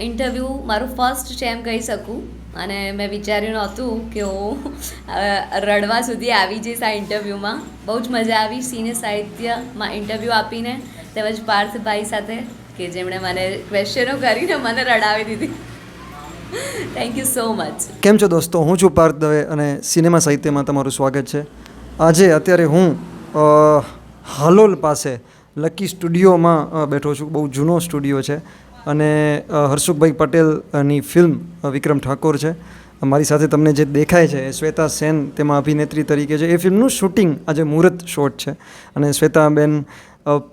Interview મારું first છે એમ કહી શકું. અને મેં વિચાર્યું નહોતું કે હું રડવા સુધી આવી જઈશ આ ઇન્ટરવ્યૂમાં. બહુ જ મજા આવી સિને સાહિત્યમાં ઇન્ટરવ્યૂ આપીને, તેમજ પાર્થભાઈ સાથે, કે જેમણે મને ક્વેશ્ચનો કરીને મને રડાવી દીધી. થેન્ક યુ સો મચ કેમ છો દોસ્તો? હું છું પાર્થ દવે અને સિનેમા સાહિત્યમાં તમારું સ્વાગત છે. આજે અત્યારે હું હાલોલ પાસે લકી સ્ટુડિયોમાં બેઠો છું. બહુ જૂનો સ્ટુડિયો છે. અને હર્ષુકભાઈ પટેલની ફિલ્મ વિક્રમ ઠાકોર છે. મારી સાથે તમને જે દેખાય છે એ શ્વેતા સેન તેમાં અભિનેત્રી તરીકે છે. એ ફિલ્મનું શૂટિંગ આજે મુહૂર્ત શોટ છે અને શ્વેતાબેન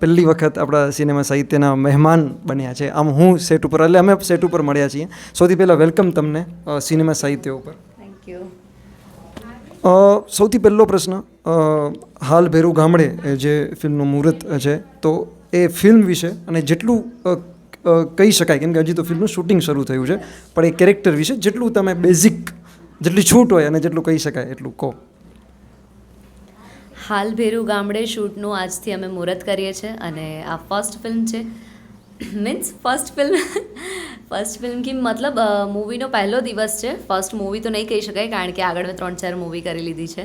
પહેલી વખત આપણા સિનેમા સાહિત્યના મહેમાન બન્યા છે. આમ હું સેટ ઉપર એટલે અમે સેટ ઉપર મળ્યા છીએ. સૌથી પહેલાં વેલકમ તમને સિનેમા સાહિત્ય ઉપર. થેન્ક યુ સૌથી પહેલો પ્રશ્ન હાલ ભેરુ ગામડે જે ફિલ્મનું મુહૂર્ત છે તો એ ફિલ્મ વિશે અને જેટલું કહી શકાય. કેમ કે હજી તો ફિલ્મનું શૂટિંગ શરૂ થયું છે. પણ એ કેરેક્ટર વિશે જેટલું તમે બેઝિક જેટલી છૂટ હોય અને જેટલું કહી શકાય એટલું કહો. હાલ ભેરુ ગામડે શૂટનું આજથી અમે મુહૂર્ત કરીએ છીએ અને આ ફર્સ્ટ ફિલ્મ છે. Means first film first film કે મતલબ મૂવીનો પહેલો દિવસ છે. ફર્સ્ટ મૂવી તો નહીં કહી શકાય કારણ કે આગળ મેં ત્રણ ચાર મૂવી કરી લીધી છે.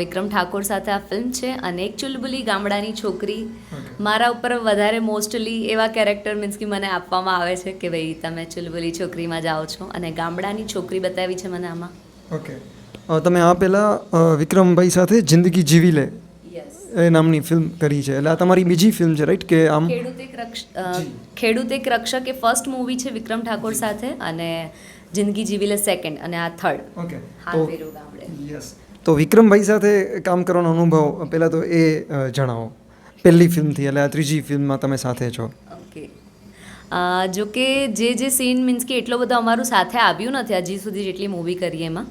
વિક્રમ ઠાકોર સાથે આ ફિલ્મ છે અને એક ચુલબુલી ગામડાની છોકરી. મારા ઉપર વધારે મોસ્ટલી એવા કેરેક્ટર મીન્સ કે મને આપવામાં આવે છે કે ભાઈ તમે ચુલબુલી છોકરીમાં જાઓ છો અને ગામડાની છોકરી બતાવી છે મને આમાં. ઓકે તમે આ પહેલાં વિક્રમભાઈ સાથે જિંદગી જીવી લે. એ નામની ફિલ્મ કરી છે. એટલે આ તમારી બીજી ફિલ્મ છે રાઈટ કે આમ? ખેડૂત એક રક્ષ ખેડૂત એક રક્ષક એ ફર્સ્ટ મૂવી છે વિક્રમ ઠાકોર સાથે અને જિંદગી જીવી લે સેકન્ડ અને આ થર્ડ ઓકે યસ તો વિક્રમભાઈ સાથે કામ કરવાનો અનુભવ પહેલાં તો એ જણાવો. પહેલી ફિલ્મથી એટલે આ ત્રીજી ફિલ્મમાં તમે સાથે છો. ઓકે. જો કે જે જે સીન મીન્સ કે એટલો બધો અમારું સાથે આવ્યું નથી હજી સુધી જેટલી મૂવી કરી એમાં.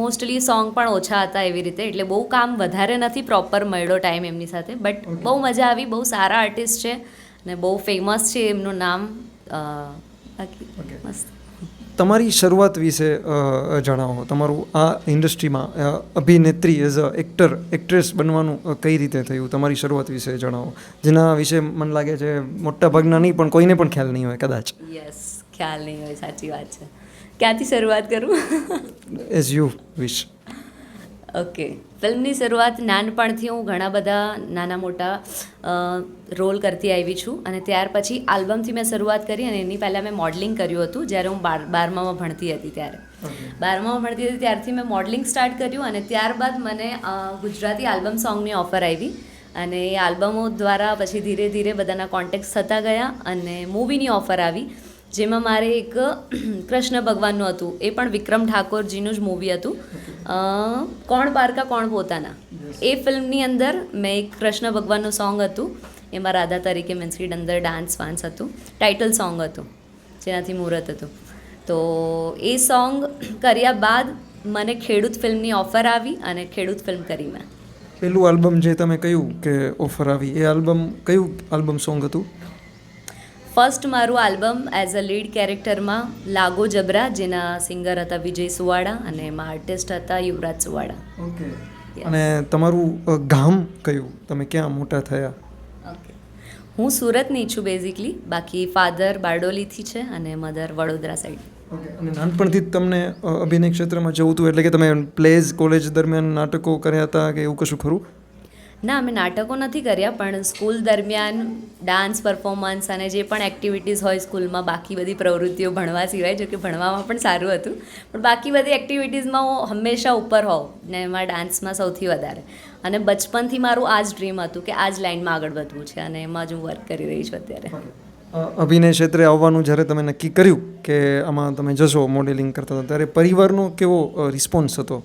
મોસ્ટલી સોંગ પણ ઓછા હતા એવી રીતે. એટલે બહુ કામ વધારે નથી પ્રોપર મળ્યો ટાઈમ એમની સાથે. બટ બહુ મજા આવી બહુ સારા આર્ટિસ્ટ છે અને બહુ ફેમસ છે એમનું નામ બાકી મસ્ત. તમારી શરૂઆત વિશે જણાવો. તમારું આ ઇન્ડસ્ટ્રીમાં અભિનેત્રી એઝ અ એક્ટર એક્ટ્રેસ બનવાનું કઈ રીતે થયું? તમારી શરૂઆત વિશે જણાવો. જેના વિશે મને લાગે છે મોટા ભાગના નહીં પણ કોઈને પણ ખ્યાલ નહીં હોય કદાચ. યસ ખ્યાલ નહીં હોય સાચી વાત છે. ક્યાંથી શરૂઆત કરું? એઝ યુ વિશ ઓકે ફિલ્મની શરૂઆત નાનપણથી હું ઘણા બધા નાના મોટા રોલ કરતી આવી છું અને ત્યાર પછી આલ્બમથી મેં શરૂઆત કરી અને એની પહેલાં મેં મોડલિંગ કર્યું હતું જ્યારે હું બાર બારમામાં ભણતી હતી ત્યારે. બારમામાં ભણતી હતી ત્યારથી મેં મોડલિંગ સ્ટાર્ટ કર્યું અને ત્યારબાદ મને ગુજરાતી આલ્બમ સોંગની ઓફર આવી અને એ આલ્બમો દ્વારા પછી ધીરે ધીરે બધાના કોન્ટેક્ટ થતા ગયા અને મૂવીની ઓફર આવી. જેમાં મારે એક કૃષ્ણ ભગવાનનું હતું. એ પણ વિક્રમ ઠાકોરજીનું જ મૂવી હતું. કોણ પારકા, કોણ પોતાના? એ ફિલ્મની અંદર મેં એક કૃષ્ણ ભગવાનનું સોંગ હતું. એમાં રાધા તરીકે મીન્સ કે અંદર ડાન્સ વાન્સ હતું. ટાઇટલ સોંગ હતું. જેનાથી મુહૂર્ત હતું. તો એ સોંગ કર્યા બાદ મને ખેડૂત ફિલ્મની ઓફર આવી અને ખેડૂત ફિલ્મ કરી મેં. પેલું આલ્બમ જે તમે કહ્યું કે ઓફર આવી, એ આલ્બમ કયું આલ્બમ સોંગ હતું? ફર્સ્ટ મારું આલ્બમ એઝ અ લીડ કેરેક્ટરમાં લાગો જબરા જેના સિંગર હતા વિજય સુવાડા અને એમાં આર્ટિસ્ટ હતા યુવરાજ સુવાડા. ઓકે અને તમારું ગામ કયું? તમે ક્યાં મોટા થયા? ઓકે હું સુરતની છું બેઝિકલી બાકી ફાધર બારડોલીથી છે અને મધર વડોદરા સાઈડ ઓકે અને નાનપણથી જ તમને અભિનય ક્ષેત્રમાં જવું હતું એટલે કે તમે પ્લેઝ કોલેજ દરમિયાન નાટકો કર્યા હતા કે એવું કશું ખરું? ના, અમે નાટકો નથી કર્યા, પણ સ્કૂલ દરમિયાન ડાન્સ પરફોર્મન્સ અને જે પણ એક્ટિવિટીઝ હોય સ્કૂલમાં, બાકી બધી પ્રવૃત્તિઓ ભણવા સિવાય જો કે ભણવામાં પણ સારું હતું. પણ બાકી બધી એક્ટિવિટીઝમાં હું હંમેશા ઉપર હોઉં ને એમાં ડાન્સમાં સૌથી વધારે. અને બચપનથી મારું આ જ ડ્રીમ હતું કે આ જ લાઈનમાં આગળ વધવું છે અને એમાં જ હું વર્ક કરી રહી છું અત્યારે. અભિનય ક્ષેત્રે આવવાનું જ્યારે તમે નક્કી કર્યું કે આમાં તમે જશો મોડેલિંગ કરતા હતા ત્યારે પરિવારનો કેવો રિસ્પોન્સ હતો?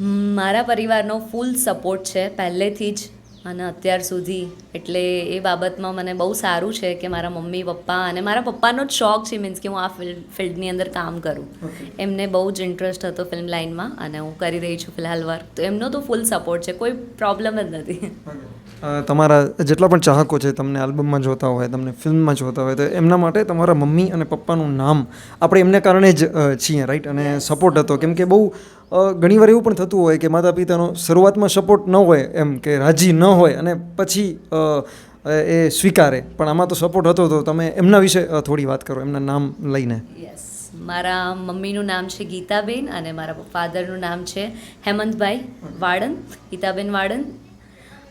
મારા પરિવારનો ફૂલ સપોર્ટ છે પહેલેથી જ. અને અત્યાર સુધી. એટલે એ બાબતમાં મને બહુ સારું છે કે મારા મમ્મી પપ્પા અને મારા પપ્પાનો જ શોખ છે મીન્સ કે હું આ ફિલ્ડ ફિલ્ડની અંદર કામ કરું. એમને બહુ જ ઇન્ટરેસ્ટ હતો ફિલ્મ લાઇનમાં અને હું કરી રહી છું ફિલહાલ વર્ક તો એમનો તો ફૂલ સપોર્ટ છે કોઈ પ્રોબ્લેમ જ નથી. તમારા જેટલા પણ ચાહકો છે તમને આલ્બમમાં જોતા હોય તમને ફિલ્મમાં જોતા હોય તો એમના માટે તમારા મમ્મી અને પપ્પાનું નામ આપણે એમને કારણે જ છીએ રાઈટ અને સપોર્ટ હતો. કેમ કે બહુ ઘણીવાર એવું પણ થતું હોય કે માતા પિતાનો શરૂઆતમાં સપોર્ટ ન હોય એમ કે રાજી ન હોય અને પછી એ સ્વીકારે. પણ આમાં તો સપોર્ટ હતો તો તમે એમના વિશે થોડી વાત કરો એમના નામ લઈને. યસ મારા મમ્મીનું નામ છે ગીતાબેન અને મારા ફાધરનું નામ છે હેમંતભાઈ વાડન ગીતાબેન વાડન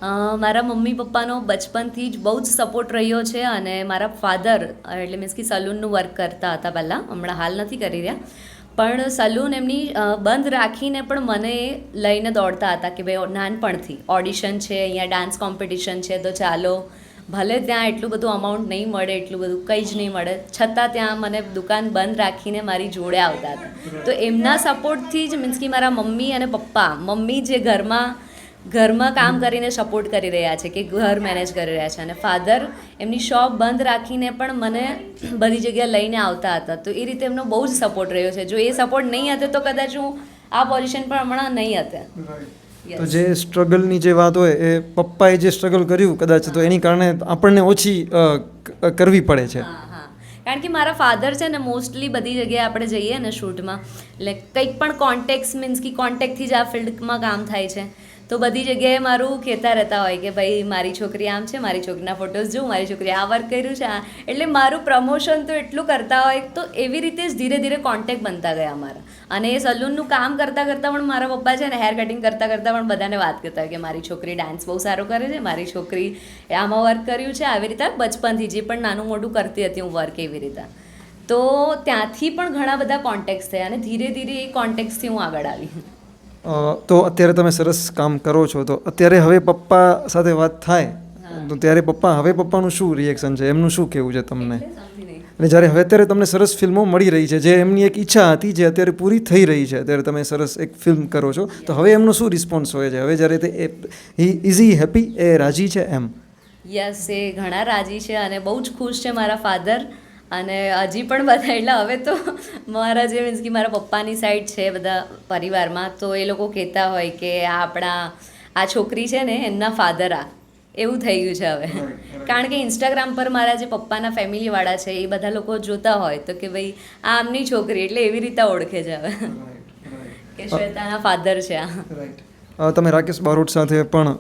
મારા મમ્મી પપ્પાનો બચપનથી જ બહુ જ સપોર્ટ રહ્યો છે અને મારા ફાધર એટલે મીન્સ કે સલૂનનું વર્ક કરતા હતા પહેલાં. હમણાં હાલ નથી કરી રહ્યા. પણ સલૂન એમની બંધ રાખીને પણ મને લઈને દોડતા હતા કે ભાઈ, નાનપણથી. ઓડિશન છે, અહીંયા ડાન્સ કોમ્પિટિશન છે, તો ચાલો. ભલે ત્યાં એટલું બધું અમાઉન્ટ નહીં મળે, એટલું બધું કંઈ જ નહીં મળે. છતાં ત્યાં મને દુકાન બંધ રાખીને મારી જોડે આવતા હતા. તો એમના સપોર્ટથી જ મીન્સ કે મારા મમ્મી અને પપ્પા, મમ્મી જે ઘરમાં ઘરમાં કામ કરીને સપોર્ટ કરી રહ્યા છે કે ઘર મેનેજ કરી રહ્યા છે. અને ફાધર એમની શોપ બંધ રાખીને પણ મને બધી જગ્યાએ લઈને આવતા હતા. તો એ રીતે એમનો બહુ જ સપોર્ટ રહ્યો છે. જો એ સપોર્ટ નહીં હતો તો કદાચ હું આ પોઝિશન પર હમણાં નહીં હતા. તો જે સ્ટ્રગલની જે વાત હોય એ પપ્પાએ જે સ્ટ્રગલ કર્યું કદાચ તો એની કારણે આપણને ઓછી કરવી પડે છે. કારણ કે મારા ફાધર છે ને મોસ્ટલી બધી જગ્યાએ આપણે જઈએ ને શૂટમાં એટલે કંઈક પણ કોન્ટેક્ટ મીન્સ કે કોન્ટેક્ટથી જ આ ફિલ્ડમાં કામ થાય છે. તો બધી જગ્યાએ મારું કહેતા રહેતા હોય કે ભાઈ, મારી છોકરી આમ છે, મારી છોકરીના ફોટોઝ જોઉં, મારી છોકરી આ વર્ક કર્યું છે, આ. એટલે મારું પ્રમોશન તો એટલું કરતા હોય, તો એવી રીતે જ ધીરે ધીરે કોન્ટેક બનતા ગયા મારા. અને એ સલૂનનું કામ કરતાં કરતાં પણ મારા પપ્પા છે ને હેર કટિંગ કરતાં કરતાં પણ બધાને વાત કરતા હોય કે મારી છોકરી ડાન્સ બહુ સારો કરે છે, મારી છોકરી આમાં વર્ક કર્યું છે, આવી રીતે બચપનથી જે પણ નાનું મોટું કરતી હતી હું વર્ક એવી રીતે. તો ત્યાંથી પણ ઘણા બધા કોન્ટેક્ટ થયા અને ધીરે ધીરે એ કોન્ટેક્ટથી હું આગળ આવી. તો અત્યારે તમે સરસ કામ કરો છો. તો અત્યારે હવે પપ્પા સાથે વાત થાય તો ત્યારે પપ્પા હવે પપ્પાનું શું રિએક્શન છે? એમનું શું કહેવું છે તમને? અને જ્યારે હવે અત્યારે તમને સરસ ફિલ્મો મળી રહી છે જે એમની એક ઈચ્છા હતી જે અત્યારે પૂરી થઈ રહી છે અત્યારે તમે સરસ એક ફિલ્મ કરો છો તો હવે એમનો શું રિસ્પોન્સ હોય છે? હવે જ્યારે તે ઇઝી હેપી એ રાજી છે એમ? યસ એ ઘણા રાજી છે અને બહુ જ ખુશ છે મારા ફાધર અને હજી પણ બધા એટલે હવે તો મારા જે મીન્સ કે મારા પપ્પાની સાઈડ છે બધા પરિવારમાં તો એ લોકો કહેતા હોય કે આ આપણા આ છોકરી છે ને એમના ફાધર આ. એવું થઈ ગયું છે હવે. કારણ કે ઇન્સ્ટાગ્રામ પર મારા જે પપ્પાના ફેમિલીવાળા છે એ બધા લોકો જોતા હોય તો કે ભાઈ આ આમની છોકરી એટલે એવી રીતે ઓળખે છે હવે. કે શ્વેતાના ફાધર છે આ. અ, તમે રાકેશ બારોટ સાથે પણ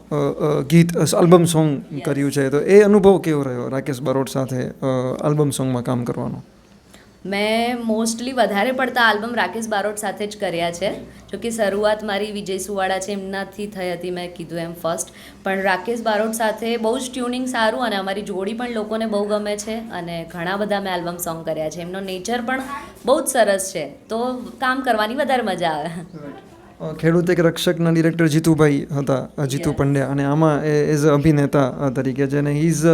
ગીત આલ્બમ સોંગ કર્યું છે. તો એ અનુભવ કેવો રહ્યો રાકેશ બારોટ સાથે આલ્બમ સોંગમાં કામ કરવાનો? મેં મોસ્ટલી વધારે પડતા આલ્બમ રાકેશ બારોટ સાથે જ કર્યા છે. જો કે શરૂઆત મારી વિજય સુવાળા છે એમનાથી થઈ હતી મેં કીધું એમ ફર્સ્ટ પણ રાકેશ બારોટ સાથે બહુ જ ટ્યુનિંગ સારું અને અમારી જોડી પણ લોકોને બહુ ગમે છે અને ઘણા બધા મેં આલ્બમ સોંગ કર્યા છે. એમનો નેચર પણ બહુ જ સરસ છે. તો કામ કરવાની વધારે મજા આવે. ખેડૂત એક રક્ષકના ડિરેક્ટર જીતુભાઈ હતા જીતુ પંડ્યા. અને આમાં એ એઝ અ અભિનેતા તરીકે છે. અને is is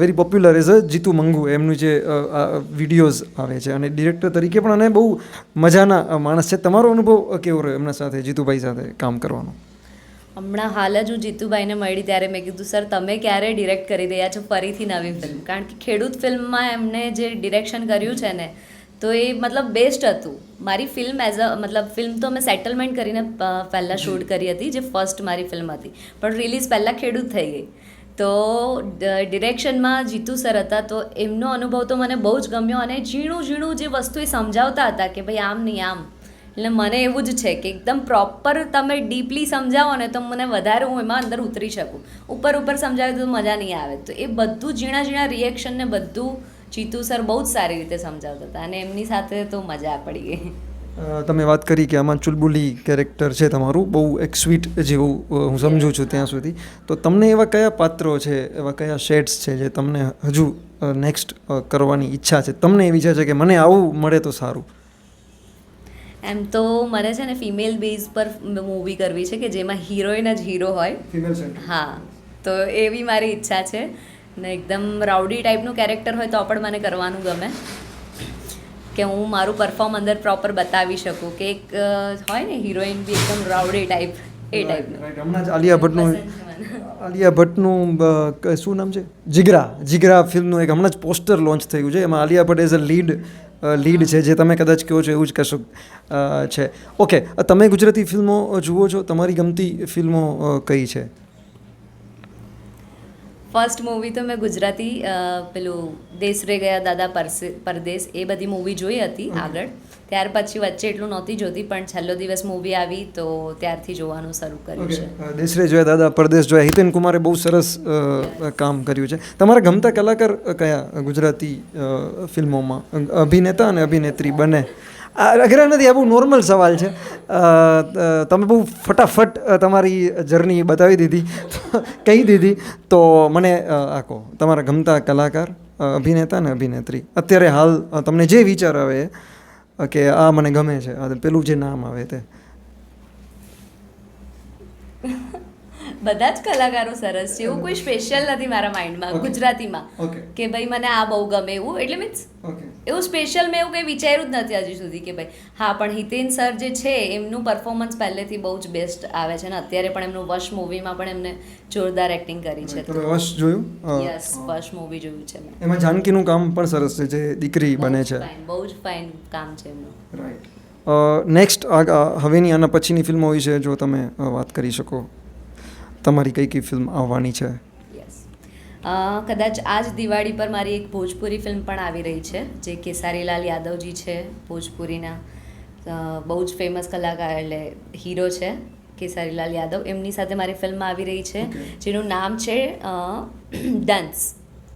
very popular as a Jitu Mangu એમનું જે વિડીયોઝ આવે છે. અને ડિરેક્ટર તરીકે પણ અને બહુ મજાના માણસ છે. તમારો અનુભવ અ, કેવો રહ્યો એમના સાથે જીતુભાઈ સાથે કામ કરવાનો? હમણાં હાલ જ હું જીતુભાઈને મળી ત્યારે મેં કીધું સર તમે ક્યારે ડિરેક્ટ કરી રહ્યા છો? ફરીથી નવી ફિલ્મ કારણ કે ખેડૂત ફિલ્મમાં એમને જે ડિરેક્શન કર્યું છે ને તો એ મતલબ બેસ્ટ હતું. મારી ફિલ્મ એઝ અ મતલબ ફિલ્મ તો મેં સેટલમેન્ટ કરીને પહેલાં શૂટ કરી હતી જે ફર્સ્ટ મારી ફિલ્મ હતી. પણ રિલીઝ પહેલાં ખેડૂત થઈ ગઈ. તો ડિરેક્શનમાં જીતુ સર હતા તો એમનો અનુભવ તો મને બહુ જ ગમ્યો અને ઝીણું ઝીણું જે વસ્તુ એ સમજાવતા હતા કે ભાઈ આમ નહીં આમ. એટલે મને એવું જ છે કે એકદમ પ્રોપર તમે ડીપલી સમજાવો ને તો મને વધારે હું એમાં અંદર ઉતરી શકું. ઉપર ઉપર સમજાવે તો મજા નહીં આવે. તો એ બધું ઝીણા ઝીણા રિએક્શન ને બધું જીતુ સર બહુ જ સારી રીતે સમજાવતા હતા અને એમની સાથે તો મજા પડી ગઈ. તમે વાત કરી કે આમાં ચુલબુલી કેરેક્ટર છે તમારું બહુ એક સ્વીટ જેવું હું સમજુ છું ત્યાં સુધી. તો તમને એવા કયા પાત્રો છે એવા કયા શેડ્સ છે જે તમને હજુ નેક્સ્ટ કરવાની ઈચ્છા છે? તમને એવી ઈચ્છા છે કે મને આવું મળે તો સારું. એમ તો મને છે ને ફિમેલ બેઝ પર મૂવી કરવી છે કે જેમાં હિરોઈન જ હીરો હોય. હા તો એવી મારી ઈચ્છા છે. ને એકદમ રાઉડી ટાઈપનું કેરેક્ટર હોય તો પણ મને કરવાનું ગમે. કે હું મારું પરફોર્મ અંદર પ્રોપર બતાવી શકું કે એક હોય ને હિરોઈન બી એકદમ રાઉડી ટાઈપ એ ટાઈપનું હમણાં જ આલિયા ભટ્ટનું. આલિયા ભટ્ટનું શું નામ છે? જીગરા જીગરા ફિલ્મનું એક હમણાં જ પોસ્ટર લોન્ચ થયું છે. એમાં Alia Bhatt as a lead lead છે જે તમે કદાચ કહો છો એવું જ કશું છે. ઓકે તમે ગુજરાતી ફિલ્મો જુઓ છો. તમારી ગમતી ફિલ્મો કઈ છે? ફર્સ્ટ મૂવી તો મેં ગુજરાતી પેલું દેશ રે ગયા દાદા પરદેશ એ બધી મૂવી જોઈ હતી આગળ. ત્યાર પછી વચ્ચે એટલું નહોતી જોતી પણ છેલ્લો દિવસ મૂવી આવી તો ત્યારથી જોવાનું શરૂ કર્યું છે. દેશરે જોયા દાદા પરદેશ જોયા હિતેન કુમારે બહુ સરસ કામ કર્યું છે. તમારા ગમતા કલાકાર કયા ગુજરાતી ફિલ્મોમાં? અભિનેતા અને અભિનેત્રી બંને? આ અઘરા નથી આ બહુ નોર્મલ સવાલ છે. તમે બહુ ફટાફટ તમારી જર્ની બતાવી દીધી, કહી દીધી. તો મને આખો તમારા ગમતા કલાકાર અભિનેતા ને અભિનેત્રી, અત્યારે હાલ તમને જે વિચાર આવે કે આ મને ગમે છે પેલું જે નામ આવે તે. બધા જ કલાકારો સરસ છે. એવું કોઈ સ્પેશિયલ નથી મારા માઇન્ડમાં ગુજરાતીમાં. કે ભાઈ મને આ બહુ ગમે એવું એટલે મીન્સ એવું સ્પેશિયલ મેં એવું કંઈ વિચાર્યું જ નથી હજી સુધી કે ભાઈ હા પણ હિતેન સર જે છે એમનું પરફોર્મન્સ પહેલેથી બહુ જ બેસ્ટ આવે છે ને. અત્યારે પણ એમનું વશ મૂવીમાં પણ એમને જોરદાર એક્ટિંગ કરી છે. તમે વશ જોયું? યસ વશ મૂવી જોયું છે મેં. એમાં જાનકીનું કામ પણ સરસ છે જે દીકરી બને છે. બહુ જ ફાઇન કામ છે એમનું. રાઈટ નેક્સ્ટ હવેની આના પછીની ફિલ્મો વિશે જો તમે વાત કરી શકો. તમારી કઈ કઈ ફિલ્મ આવવાની છે? યસ કદાચ આ જ દિવાળી પર મારી એક ભોજપુરી ફિલ્મ પણ આવી રહી છે જે કેસારીલાલ યાદવજી છે ભોજપુરીના. બહુ જ ફેમસ કલાકાર એટલે હીરો છે કેસારીલાલ યાદવ. એમની સાથે મારી ફિલ્મ આવી રહી છે જેનું નામ છે ડન્સ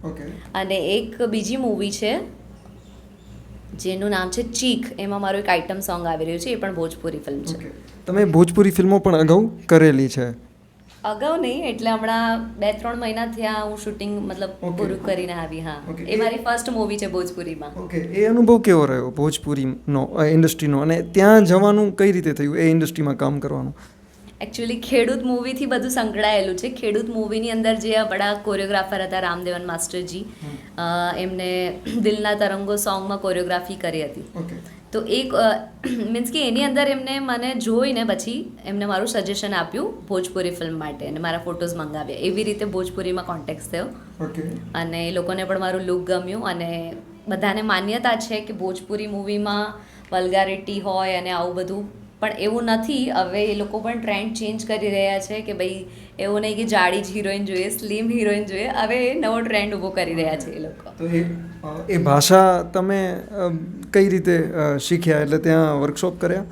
ઓકે અને એક બીજી મૂવી છે જેનું નામ છે ચીખ એમાં મારું એક આઇટમ સોંગ આવી રહ્યું છે એ પણ ભોજપુરી ફિલ્મ છે. તમે ભોજપુરી ફિલ્મો પણ અગાઉ કરેલી છે. અગાઉ નહીં એટલે હમણાં બે ત્રણ મહિના થયા હું શૂટિંગ મતલબ પૂરું કરીને આવી હા. એ મારી ફર્સ્ટ મૂવી છે ભોજપુરીમાં. ઓકે એ અનુભવ કેવો રહ્યો ભોજપુરીનો ઇન્ડસ્ટ્રીનો અને ત્યાં જવાનું કઈ રીતે થયું એ ઇન્ડસ્ટ્રીમાં કામ કરવાનું? એકચ્યુઅલી ખેડૂત મૂવીથી બધું સંકળાયેલું છે. ખેડૂત મૂવીની અંદર જે આપણા કોરિયોગ્રાફર હતા રામદેવન માસ્ટરજી એમને દિલના તરંગો સોંગમાં કોરિયોગ્રાફી કરી હતી. ઓકે તો એક મીન્સ કે એની અંદર એમને મને જોઈને પછી એમને મારું સજેશન આપ્યું ભોજપુરી ફિલ્મ માટે અને મારા ફોટોઝ મંગાવ્યા. એવી રીતે ભોજપુરીમાં કોન્ટેક્ટ થયો. અને એ લોકોને પણ મારું લુક ગમ્યું અને બધાને માન્યતા છે કે ભોજપુરી મૂવીમાં વલ્ગારિટી હોય અને આવું બધું પણ એવું નથી. હવે એ લોકો પણ ટ્રેન્ડ ચેન્જ કરી રહ્યા છે કે ભાઈ એવું નહીં કે જાડી જ હિરોઈન જોઈએ સ્લિમ હિરોઈન જોઈએ. હવે એ નવો ટ્રેન્ડ ઊભો કરી રહ્યા છે એ લોકો. તો એ એ ભાષા તમે કઈ રીતે શીખ્યા? એટલે ત્યાં વર્કશોપ કર્યા?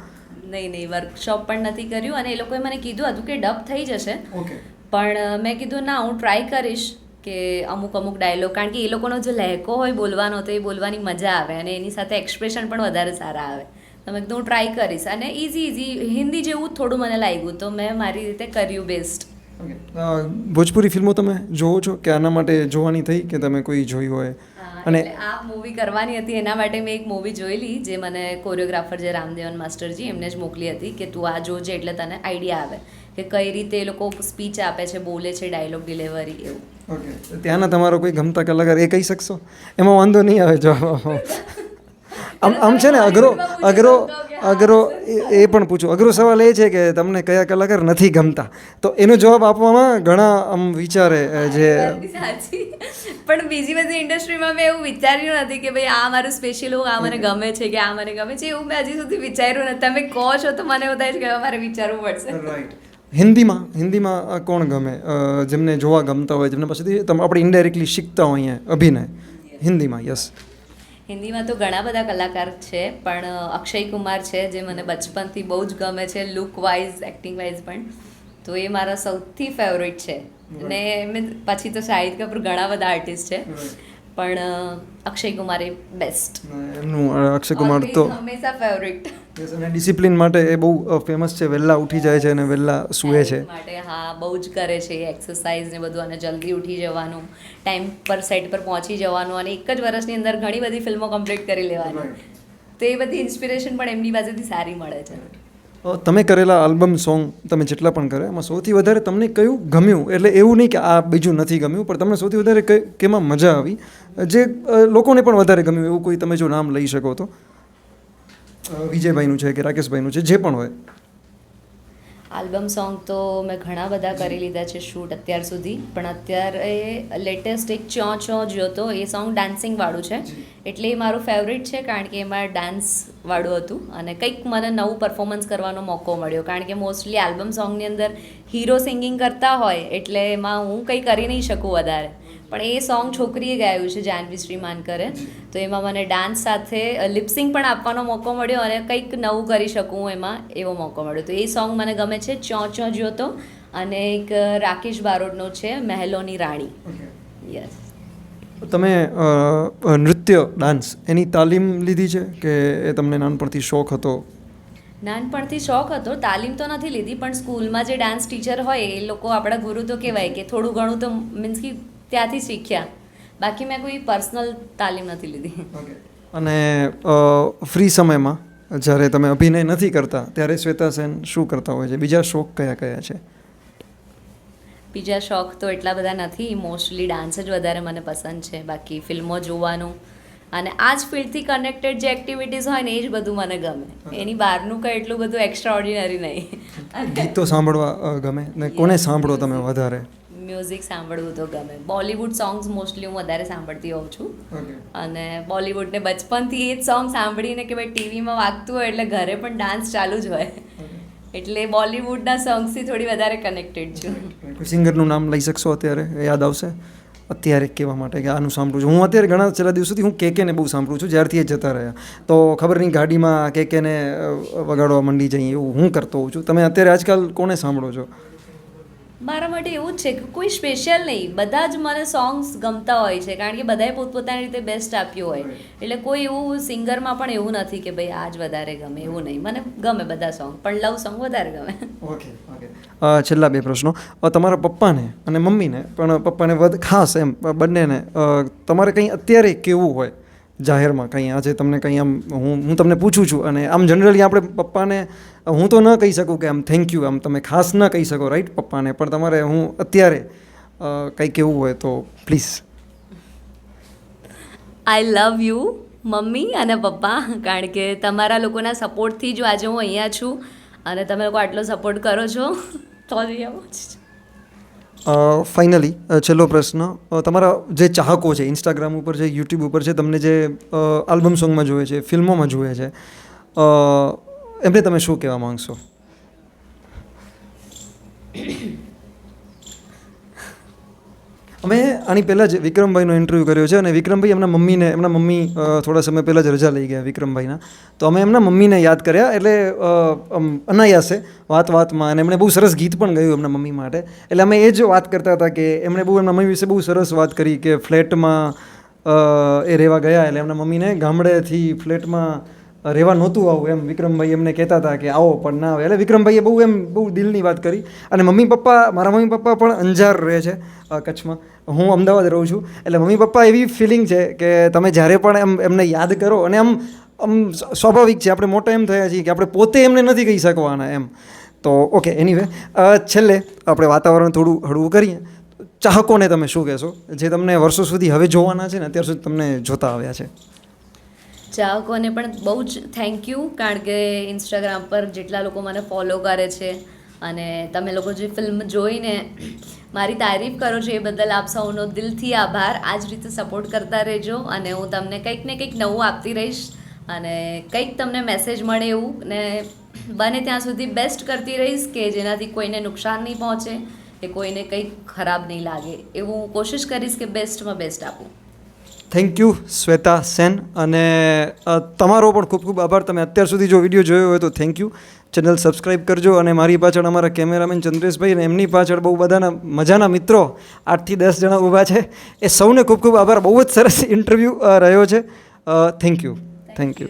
નહીં નહીં વર્કશોપ પણ નથી કર્યું. અને એ લોકોએ મને કીધું હતું કે ડબ થઈ જશે. ઓકે. પણ મેં કીધું ના હું ટ્રાય કરીશ કે અમુક અમુક ડાયલોગ કારણ કે એ લોકોનો જે લહેકો હોય બોલવાનો તો એ બોલવાની મજા આવે અને એની સાથે એક્સપ્રેશન પણ વધારે સારા આવે. તો મેં કીધું હું ટ્રાય કરીશ. અને ઇઝી ઇઝી હિન્દી જેવું થોડું મને લાગ્યું તો મેં મારી રીતે કર્યું બેસ્ટ ઓકે ભોજપુરી ફિલ્મો તમે જોવો છો કે આના માટે જોવાની થઈ કે તમે કોઈ જોઈ હોય? અને અને આ મૂવી કરવાની હતી. એના માટે મેં એક મૂવી જોયેલી જે મને કોરિયોગ્રાફર જે રામદેવન માસ્ટરજી એમને જ મોકલી હતી કે તું આ જોજે એટલે તને આઈડિયા આવે કે કઈ રીતે એ લોકો સ્પીચ આપે છે બોલે છે ડાયલોગ ડિલિવરી એવું. ઓકે ત્યાંના તમારો કોઈ ગમતા કલાકાર એ કહી શકશો? એમાં વાંધો નહીં આવે જવાબ આમ આમ છે ને અઘરો અઘરો અઘરો એ એ પણ પૂછું. અઘરો સવાલ એ છે કે તમને કયા કલાકાર નથી ગમતા? તો એનો જવાબ આપવામાં ઘણા આમ વિચારે જે પણ બીજી બધી ઇન્ડસ્ટ્રીમાં મેં એવું વિચાર્યું નથી કે ભાઈ આ મારું સ્પેશિયલ હું આ મને ગમે છે કે આ મને ગમે છે એવું મેં હજી સુધી વિચાર્યું નથી. તમે કહો છો તો મને એવું થાય છે કે મારે વિચારવું પડશે. રાઈટ હિન્દીમાં હિન્દીમાં કોણ ગમે? જેમને જોવા ગમતા હોય જેમને પાસેથી તમે આપણે ઇન્ડાયરેક્ટલી શીખતા હોઈએ અભિનય. હિન્દીમાં યસ હિન્દીમાં તો ઘણા બધા કલાકાર છે પણ અક્ષય કુમાર છે જે મને બચપનથી બહુ જ ગમે છે લુક વાઇઝ એક્ટિંગ વાઇઝ પણ. તો એ મારા સૌથી ફેવરેટ છે. ને મેં પછી તો શાહિદ કપૂર ઘણા બધા આર્ટિસ્ટ છે પણ અક્ષય કુમાર એ બેસ્ટ એમનું અક્ષય કુમાર તો હંમેશા ફેવરેટ અને ડિસિપ્લિન માટે એ બહુ ફેમસ છે. વહેલા ઉઠી જાય છે અને વહેલા સૂએ છે. માટે હા બહુ જ કરે છે એક્સરસાઇઝ ને બધું અને જલ્દી ઉઠી જવાનું ટાઈમ પર સેટ પર પહોંચી જવાનું અને એક જ વર્ષની અંદર ઘણી બધી ફિલ્મો કમ્પ્લીટ કરી લેવાની. તો એ બધી ઇન્સ્પિરેશન પણ એમની પાસેથી સારી મળે છે. તમે કરેલા આલ્બમ સોંગ તમે જેટલા પણ કર્યા એમાં સૌથી વધારે તમને કયું ગમ્યું? એટલે એવું નહીં કે આ બીજું નથી ગમ્યું પણ તમને સૌથી વધારે કેમાં મજા આવી? જે લોકોને પણ વધારે ગમ્યું એવું કોઈ તમે જો નામ લઈ શકો તો? વિજયભાઈનું છે કે રાકેશભાઈનું છે જે પણ હોય. આલ્બમ સોંગ તો મેં ઘણા બધા કરી લીધા છે શૂટ અત્યાર સુધી પણ અત્યારે લેટેસ્ટ એક ચો ચો જ્યો તો એ સોંગ ડાન્સિંગવાળું છે. એટલે એ મારું ફેવરિટ છે કારણ કે એમાં ડાન્સવાળું હતું અને કંઈક મને નવું પરફોર્મન્સ કરવાનો મોકો મળ્યો. કારણ કે મોસ્ટલી આલ્બમ સોંગની અંદર હીરો સિંગિંગ કરતા હોય એટલે એમાં હું કંઈ કરી નહીં શકું વધારે. પણ એ સોંગ છોકરીએ ગાયું છે જાનવી શ્રી માનકરે તો એમાં મને ડાન્સ સાથે લિપસિંગ પણ આપવાનો મોકો મળ્યો અને કંઈક નવું કરી શકું હું એમાં એવો મોકો મળ્યો. તો એ સોંગ મને ગમે છે ચો ચો જ્યો તો. અને એક રાકેશ બારોટનો છે મહેલોની રાણી. યસ તમે નૃત્ય ડાન્સ એની તાલીમ લીધી છે કે એ તમને નાનપણથી શોખ હતો? નાનપણથી શોખ હતો તાલીમ તો નથી લીધી પણ સ્કૂલમાં જે ડાન્સ ટીચર હોય એ લોકો આપણા ગુરુ તો કહેવાય કે થોડું ઘણું તો મીન્સ કે ત્યાંથી શીખ્યા. બાકી મેં કોઈ પર્સનલ તાલીમ નથી લીધી. અને ફ્રી સમયમાં જ્યારે તમે અભિનય નથી કરતા ત્યારે શ્વેતા સેન શું કરતા હોય છે? બીજા શોખ કયા કયા છે? બીજા શોખ તો એટલા બધા નથી. મોસ્ટલી ડાન્સ જ વધારે મને પસંદ છે. બાકી ફિલ્મો જોવાનું. અને આ જ ફિલ્ડથી કનેક્ટેડ જે એક્ટિવિટીઝ હોય ને એ જ બધું મને ગમે. એની બહારનું કંઈ એટલું બધું એક્સ્ટ્રા ઓર્ડિનરી નહીં. ગીતો સાંભળવા ગમે. ને કોને સાંભળો તમે વધારે? મ્યુઝિક સાંભળવું તો ગમે. બોલિવૂડ સોંગ્સ મોસ્ટલી હું વધારે સાંભળતી હોઉં છું. અને બોલિવૂડને બચપનથી એ જ સોંગ સાંભળીને કે ભાઈ ટીવીમાં વાગતું હોય એટલે ઘરે પણ ડાન્સ ચાલુ જ હોય. એટલે બોલિવૂડના સોંગ્સથી થોડી વધારે કનેક્ટેડ છું. સિંગરનું નામ લઈ શકશો અત્યારે? યાદ આવશે? અત્યારે કહેવા માટે કે આનું સાંભળું છું. હું અત્યારે ઘણા છેલ્લા દિવસોથી હું કે કેને બહુ સાંભળું છું જ્યારથી એ જતા રહ્યા. તો ખબર નહીં ગાડીમાં કે કેને વગાડવા મંડી જઈએ એવું હું કરતો હોઉં છું. તમે અત્યારે આજકાલ કોને સાંભળો છો? મારા માટે એવું જ છે કે કોઈ સ્પેશિયલ નહીં. બધા જ મને સોંગ્સ ગમતા હોય છે. કારણ કે બધાએ પોતપોતાની રીતે બેસ્ટ આપ્યું હોય. એટલે કોઈ એવું સિંગરમાં પણ એવું નથી કે ભાઈ આ જ વધારે ગમે. એવું નહીં. મને ગમે બધા સોંગ પણ લવ સોંગ વધારે ગમે. ઓકે ઓકે છેલ્લા બે પ્રશ્નો. તમારા પપ્પાને અને મમ્મીને પણ પપ્પાને વધ ખાસ એમ બંનેને તમારે કંઈ અત્યારે કેવું હોય? જાહેરમાં કંઈ આજે તમને કંઈ આમ હું હું તમને પૂછું છું અને આમ જનરલી આપણે પપ્પાને હું તો ન કહી શકું કે આમ થેન્ક યુ આમ તમે ખાસ ન કહી શકો રાઈટ પપ્પાને? પણ તમારે હું અત્યારે કંઈ કેવું હોય તો please I love you mummy અને પપ્પા, કારણ કે તમારા લોકોના સપોર્ટથી જ આજે હું અહીંયા છું અને તમે લોકો આટલો સપોર્ટ કરો છો. તો જ. ફાઇનલી છેલ્લો પ્રશ્ન. તમારા જે ચાહકો છે ઇન્સ્ટાગ્રામ ઉપર છે યુટ્યુબ ઉપર છે, તમને જે આલ્બમ સોંગમાં જોવે છે, ફિલ્મોમાં જોવે છે એમને તમે શું કહેવા માંગશો? અમે આની પહેલાં જ વિક્રમભાઈનો ઇન્ટરવ્યૂ કર્યો છે અને વિક્રમભાઈ એમના મમ્મીને, એમના મમ્મી થોડા સમય પહેલાં જ રજા લઈ ગયા વિક્રમભાઈના. તો અમે એમના મમ્મીને યાદ કર્યા એટલે અનાયાસે વાત વાતમાં અને એમણે બહુ સરસ ગીત પણ ગાયું એમના મમ્મી માટે. એટલે અમે એ જ વાત કરતા હતા કે એમણે બહુ એમના મમ્મી વિશે બહુ સરસ વાત કરી કે ફ્લેટમાં એ રહેવા ગયા એટલે એમના મમ્મીને ગામડેથી ફ્લેટમાં રહેવા નહોતું આવું એમ. વિક્રમભાઈ એમને કહેતા હતા કે આવો, પણ ના આવે. એટલે વિક્રમભાઈએ બહુ એમ, બહુ દિલની વાત કરી. અને મમ્મી પપ્પા, મારા મમ્મી પપ્પા પણ અંજાર રહે છે કચ્છમાં. હું અમદાવાદ રહું છું. એટલે મમ્મી પપ્પા એવી ફિલિંગ છે કે તમે જ્યારે પણ એમ, એમને યાદ કરો અને આમ આમ સ્વાભાવિક છે. આપણે મોટા એમ થયા છીએ કે આપણે પોતે એમને નથી કહી શકવાના એમ. તો ઓકે એનીવે છેલ્લે આપણે વાતાવરણ થોડું હળવું કરીએ. ચાહકોને તમે શું કહેશો? જે તમને વર્ષો સુધી હવે જોવાના છે ને, અત્યાર સુધી તમને જોતા આવ્યા છે. ચાહકોને પણ બહુ જ થેન્ક યુ કારણ કે ઇન્સ્ટાગ્રામ પર જેટલા લોકો મને ફોલો કરે છે અને તમે લોકો જે ફિલ્મ જોઈને મારી તારીફ કરો છો એ બદલ આપ સૌનો દિલથી આભાર. આ જ રીતે સપોર્ટ કરતા રહેજો અને હું તમને કંઈક ને કંઈક નવું આપતી રહીશ અને કંઈક તમને મેસેજ મળે એવું ને બને ત્યાં સુધી બેસ્ટ કરતી રહીશ કે જેનાથી કોઈને નુકસાન નહીં પહોંચે, કે કોઈને કંઈક ખરાબ નહીં લાગે. એવું હું કોશિશ કરીશ કે બેસ્ટમાં બેસ્ટ આપું. થેન્ક યુ શ્વેતા સેન અને તમારો પણ ખૂબ ખૂબ આભાર. તમે અત્યાર સુધી જો વીડિયો જોયો હોય તો થેન્ક યુ ચેનલ સબસ્ક્રાઈબ કરજો અને મારી પાછળ અમારા કેમેરામેન ચંદ્રેશભાઈ અને એમની પાછળ બહુ બધાના મજાના મિત્રો આઠથી દસ જણા ઊભા છે. એ સૌને ખૂબ ખૂબ આભાર. બહુ જ સરસ ઇન્ટરવ્યૂ રહ્યો છે. Thank you thank you